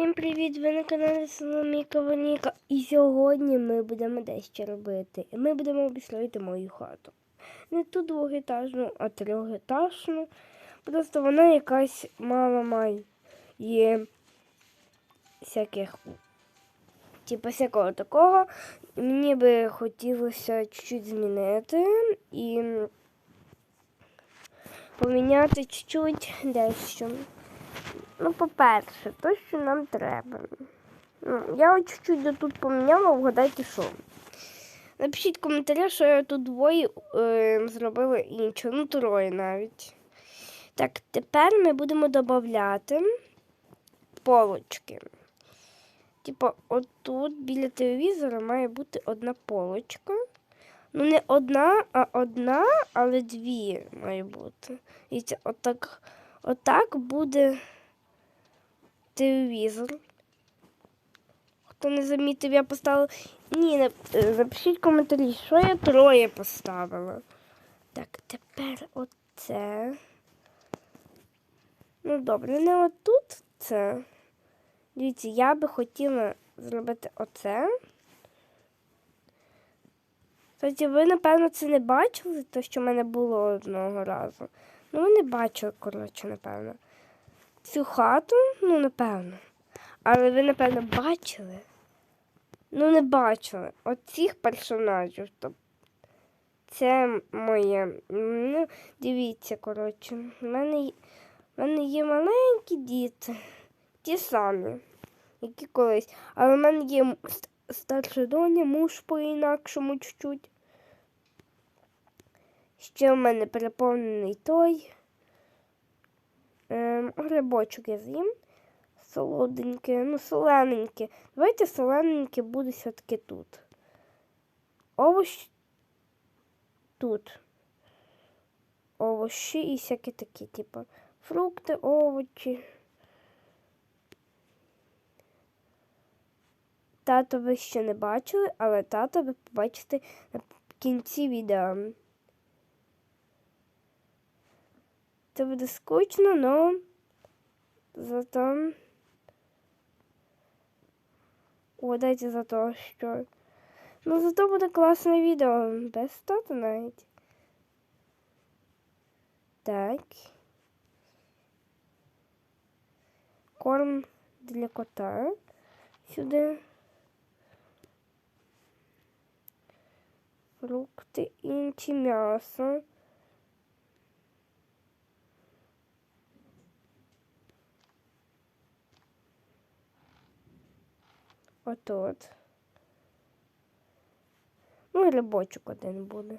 Всім привіт! Ви на каналі Соломіка Воніка. І сьогодні ми будемо дещо робити. І ми будемо обістроїти мою хату. Не ту двохетажну, а трьохетажну. Просто вона якась мало має є всяких, типу всякого такого. Мені би хотілося чуть-чуть змінити і поміняти чуть-чуть дещо. Ну, по-перше, то, що нам треба. Ну, я от чуть-чуть тут поміняла, вгадайте, що. Напишіть в коментарях, що я тут двоє е, зробила інше, ну троє навіть. Так, тепер ми будемо додати полочки. Типу, отут біля телевізора має бути одна полочка. Ну, не одна, а одна, але дві має бути. І це отак, отак буде телевізор. Хто не замітив, я поставила. Ні, е, напишіть в коментарі, що я троє поставила. Так, тепер оце. Ну, добре, не отут це. Дивіться, я би хотіла зробити оце. Кстати, ви, напевно, це не бачили, то, що в мене було одного разу. Ну, ви не бачили, коротше, напевно цю хату, ну, напевно. Але ви, напевно, бачили? Ну, не бачили. Оцих персонажів. Тобто це моє. Ну, дивіться, коротше. У мене, мене є маленькі діти. Ті самі, які колись. Але в мене є старша доня, муж по-інакшому чуть-чуть. Ще в мене переповнений той. Ем, грибочок я з'їм. Солоденьке, ну, солененьке. Давайте солененьке буде все-таки тут. Овощ тут. Овощі і всякі такі, типу, фрукти, овочі. Тато ви ще не бачили, але тато ви побачите на кінці відео. Це буде скучно, але зато. О, дайте за то, що. Ну, зато буде класне відео. Без тата навіть. Так. Корм для кота. Сюди. Фрукти, інші м'ясо. Отут. Ну, і рибочок один буде.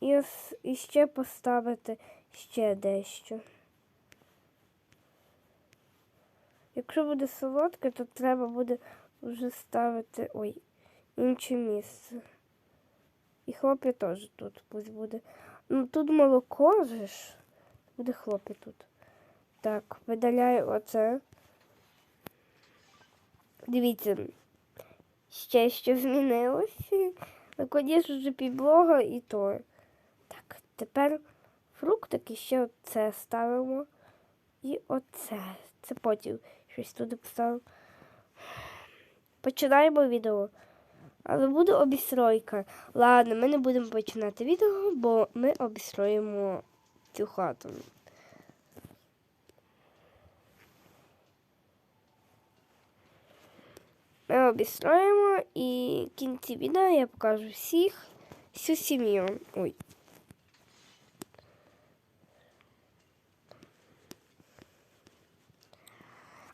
І, ос- і ще поставити ще дещо. Якщо буде солодке, то треба буде вже ставити ой, інше місце. І хлоп'я теж тут пусть буде. Ну тут молоко ж. Буде хлоп'я тут. Так, видаляю оце. Дивіться, ще що змінилося. Наконець вже підлога і то. Так, тепер фруктики ще оце ставимо. І оце. Це потім щось туди поставимо. Починаємо відео. Але буде обістройка. Ладно, ми не будемо починати відео, бо ми обістроїмо цю хату. Ми і в кінці відео я покажу всіх, всю сім'ю. Ой.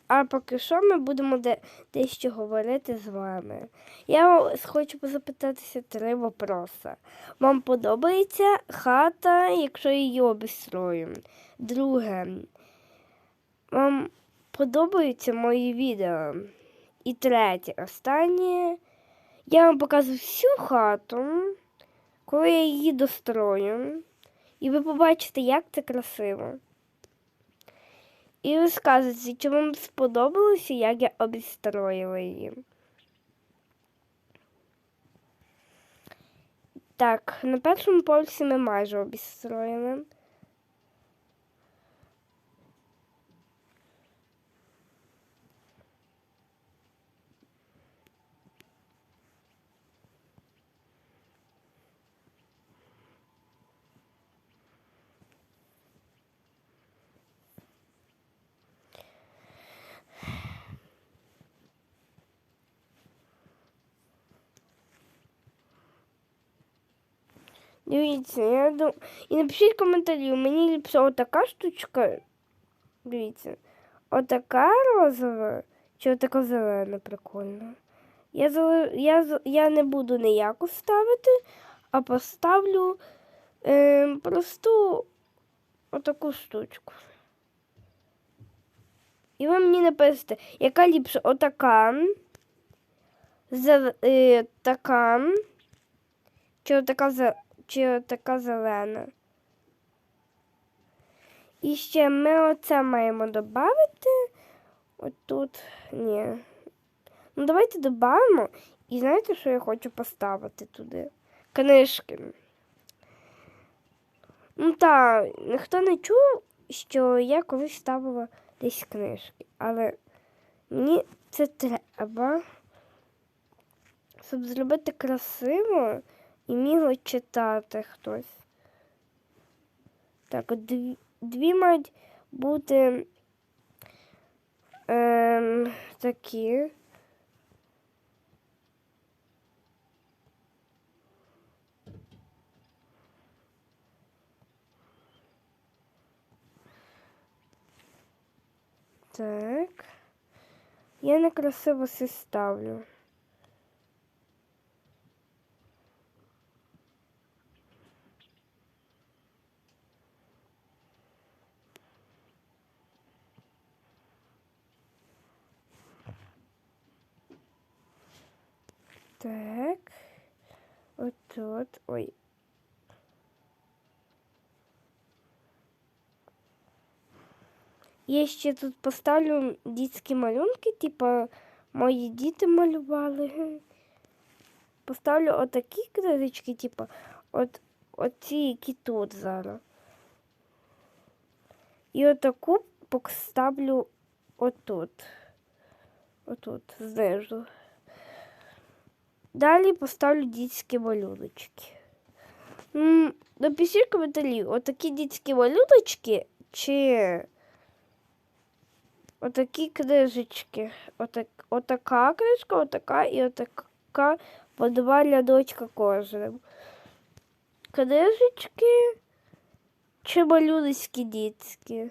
А поки що ми будемо де, дещо говорити з вами. Я хочу запитатися три вопроси. Вам подобається хата, якщо її обістроїмо? Друге, вам подобаються мої відео? І третє, останнє. Я вам показую всю хату, коли я її дострою. І ви побачите, як це красиво. І ви скажете, чи вам сподобалося, як я обістроїла її. Так, на першому поверсі ми майже обістроїли. Дивіться, я дум... І напишіть коментарі, мені ліпше отака штучка. Дивіться. Отака розова чи отака зелена прикольна. Я, зали- я, я не буду ніяку ставити, а поставлю е, просту отаку штучку. І ви мені напишете, яка ліпше отака, зел... е, така, чи отака, зе- чи отака зелена. І ще ми оце маємо додати. Отут. Ні. Ну, давайте додамо. І знаєте, що я хочу поставити туди? Книжки. Ну так, ніхто не чув, що я колись ставила десь книжки. Але мені це треба, щоб зробити красиво і мігло читати хтось. Так, дві, дві мають бути ем, такі. Так. Я некрасиво все ставлю. Так. Вот тут. Ой. Я ще тут поставлю дітські малюнки, типа мої діти малювали. Поставлю отакі книжечки, типа от оці, які тут зараз. І отаку поставлю отут. Отут, знизу. Далі поставлю дітські малюночки. М, Напишіть в коментарі, отакі дітські малюночки чи отакі книжечки. Отак, отака книжка, отака і отака по два рядочка кожним. Книжечки чи малюночки дітські.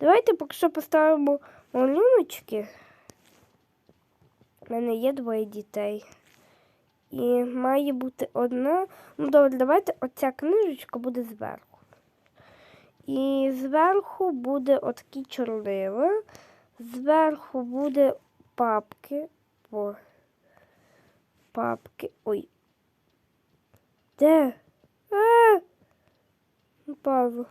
Давайте поки що поставимо малюночки. У мене є двоє дітей. І має бути одна. Ну, добре, давайте оця книжечка буде зверху. І зверху буде отакі чорнила. Зверху буде папки. О. Папки. Ой. Де? А! Упало.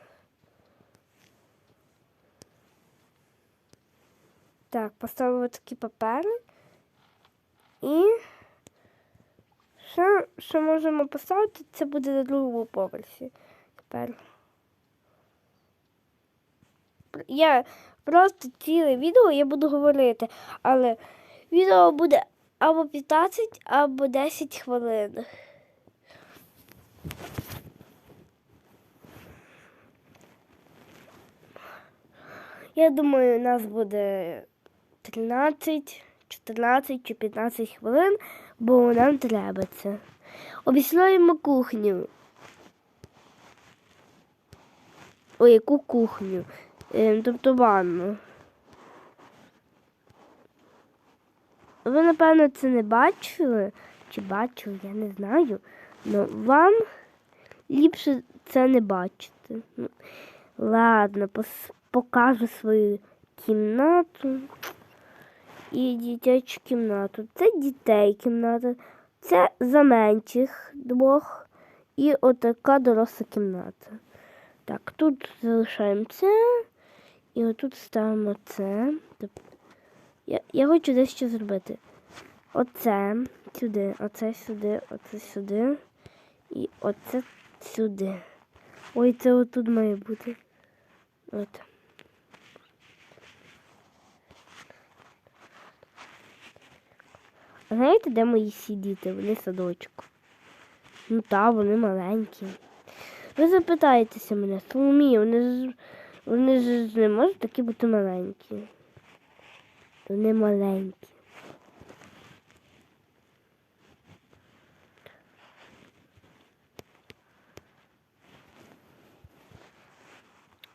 Так, поставила такі папери. І що, що можемо поставити, це буде на другому поверсі. Тепер. Я просто ціле відео я буду говорити, але відео буде або 15, або 10 хвилин. Я думаю, у нас буде 13, 14 чи 15 хвилин, бо нам треба це. Обіцяємо кухню. Ой, яку кухню? Е, тобто ванну. Ви, напевно, це не бачили, чи бачили, я не знаю. Но вам ліпше це не бачити. Ну, Ладно, покажу свою кімнату і дитячу кімнату. Це дітей кімната, це за менших двох і отака доросла кімната. Так, тут залишаємо це і отут ставимо це. Я, я хочу дещо зробити. Оце сюди, оце сюди, оце сюди і оце сюди. Ой, це отут має бути. От. Знаєте, де мої сидіти? Вони садочку. Ну та, вони маленькі. Ви запитаєтеся мене, Соломія, вони ж вони ж не можуть такі бути маленькі. Вони маленькі.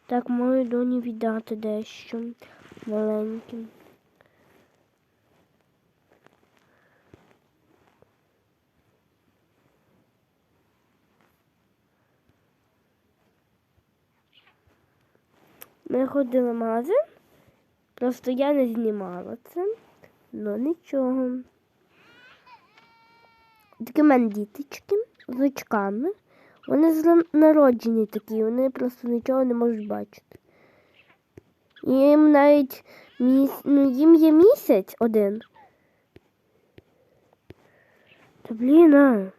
Так мою доні віддати дещо маленьким. Ми ходили в магазин, просто я не знімала це, ну нічого. Такі в мене діточки з очками. Вони з народжені такі, вони просто нічого не можуть бачити. Їм навіть міс... ну, їм є місяць один. Та блін, а.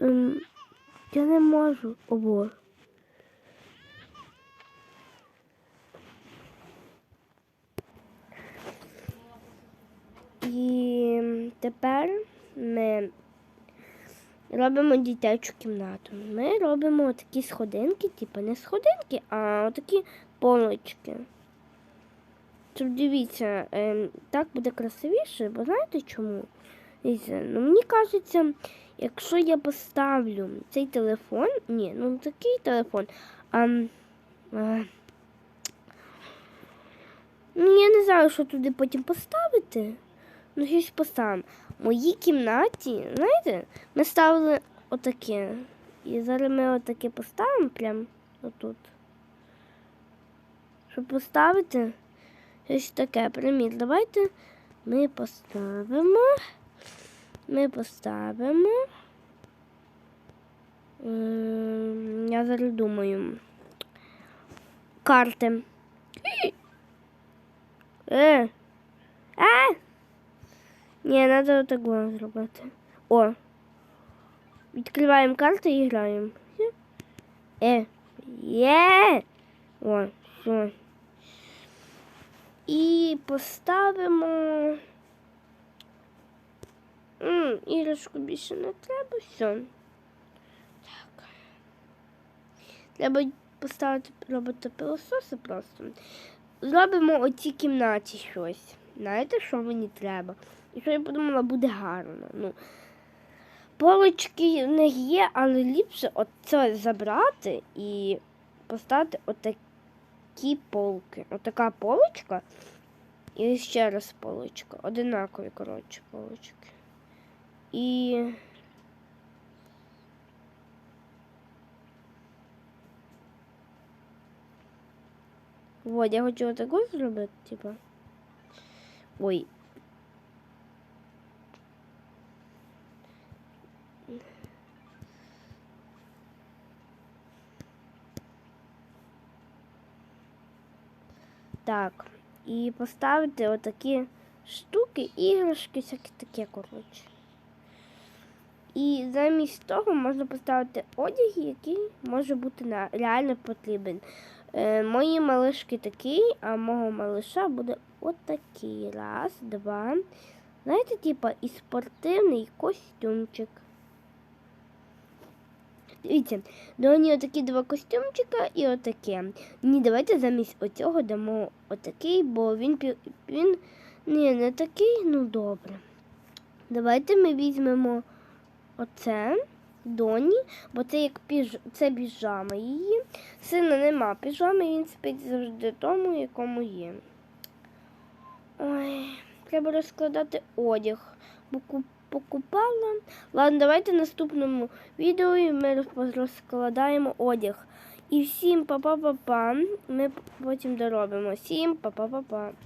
Ем, я не можу. Ого. І тепер ми робимо дитячу кімнату. Ми робимо такі сходинки, типу не сходинки, а такі полочки. Щоб дивіться, ем, так буде красивіше, бо знаєте чому? Ну мені кажеться, якщо я поставлю цей телефон, ні, ну такий телефон, а, а ну я не знаю, що туди потім поставити. Ну, щось поставимо. В моїй кімнаті, знаєте, ми ставили отаке. І зараз ми отаке поставимо прямо отут. Щоб поставити щось таке. Примір, давайте ми поставимо. Ми поставимо. Ем, Я зараз думаю. Карти. Е. А! Ні, треба отак зробити. О. Відкриваємо карти і граємо. Е. Є. О, все. І поставимо. М, іграшку більше не треба, все. Так. Треба поставити робота пилососи просто. Зробимо у цій кімнаті щось. Знаєте, що мені треба? І що я подумала, буде гарно. Ну, Полочки в них є, але ліпше оце забрати і поставити отакі полки. Отака полочка і ще раз полочка. Одинакові, коротше, полочки. І. Вот, я хочу отаку зробити, типа. Ой. Так, і поставити отакі штуки, іграшки, всякі таке, коротше. І замість того можна поставити одяг, який може бути реально потрібен. Е, мої малишки такий, а мого малиша буде отакий. Раз, два. Знаєте, типа і спортивний костюмчик. Дивіться, доні отакі два костюмчика і отаке. Ні, давайте замість оцього дамо отакий, бо він він ні, не такий, ну добре. Давайте ми візьмемо оце доні, бо це як піж... це піжама її. Сина нема піжами, він спить завжди тому, якому є. Ой, треба розкладати одяг, бо покупала. Ладно, давайте в наступному відео ми розкладаємо одяг. І всім па-па-па-па. Ми потім доробимо. Всім па-па-па-па.